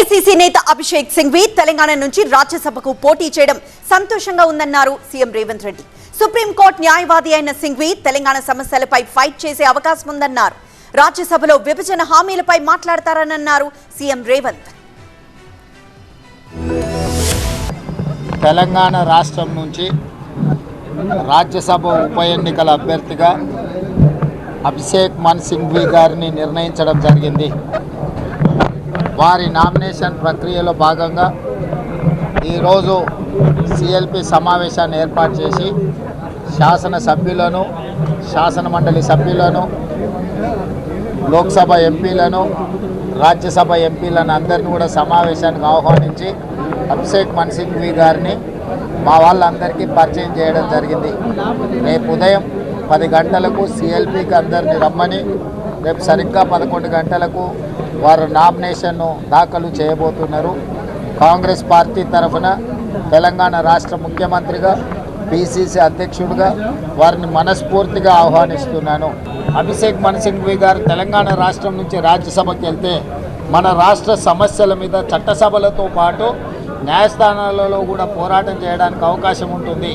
AICC నేత అభిషేక్ సింఘ్వి తెలంగాణ నుంచి రాజ్యసభకు పోటీ చేయడం సంతోషంగా ఉందన్నారు సీఎం రేవంత్ రెడ్డి. సుప్రీంకోర్టు న్యాయవాది అయిన సింఘ్వి తెలంగాణ సమస్యలపై ఫైట్ చేసే అవకాశం ఉందన్నారు. రాజ్యసభలో విభజన హామీలపై మాట్లాడతారనన్నారు సీఎం రేవంత్. తెలంగాణ రాష్ట్రం నుంచి రాజ్యసభ ఉప ఎన్నికల అభ్యర్థిగా అభిషేక్ మన్ సింఘ్వి గారిని నిర్ణయించడం జరిగింది. వారి నామినేషన్ ప్రక్రియలో భాగంగా ఈరోజు సిఎల్పి సమావేశాన్ని ఏర్పాటు చేసి శాసన సభ్యులను శాసన మండలి సభ్యులను లోక్సభ ఎంపీలను రాజ్యసభ ఎంపీలను అందరినీ కూడా సమావేశానికి ఆహ్వానించి అభిషేక్ మన్సింగ్వి గారిని మా వాళ్ళందరికీ పరిచయం చేయడం జరిగింది. రేపు ఉదయం పది గంటలకు సిఎల్పికి అందరిని రమ్మని రేపు సరిగ్గా పదకొండు గంటలకు వారు నామినేషన్ను దాఖలు చేయబోతున్నారు. కాంగ్రెస్ పార్టీ తరఫున తెలంగాణ రాష్ట్ర ముఖ్యమంత్రిగా పిసిసి అధ్యక్షుడిగా వారిని మనస్ఫూర్తిగా ఆహ్వానిస్తున్నాను. అభిషేక్ మన్సింఘ్వి గారు తెలంగాణ రాష్ట్రం నుంచి రాజ్యసభకి వెళ్తే మన రాష్ట్ర సమస్యల మీద చట్టసభలతో పాటు న్యాయస్థానాలలో కూడా పోరాటం చేయడానికి అవకాశం ఉంటుంది.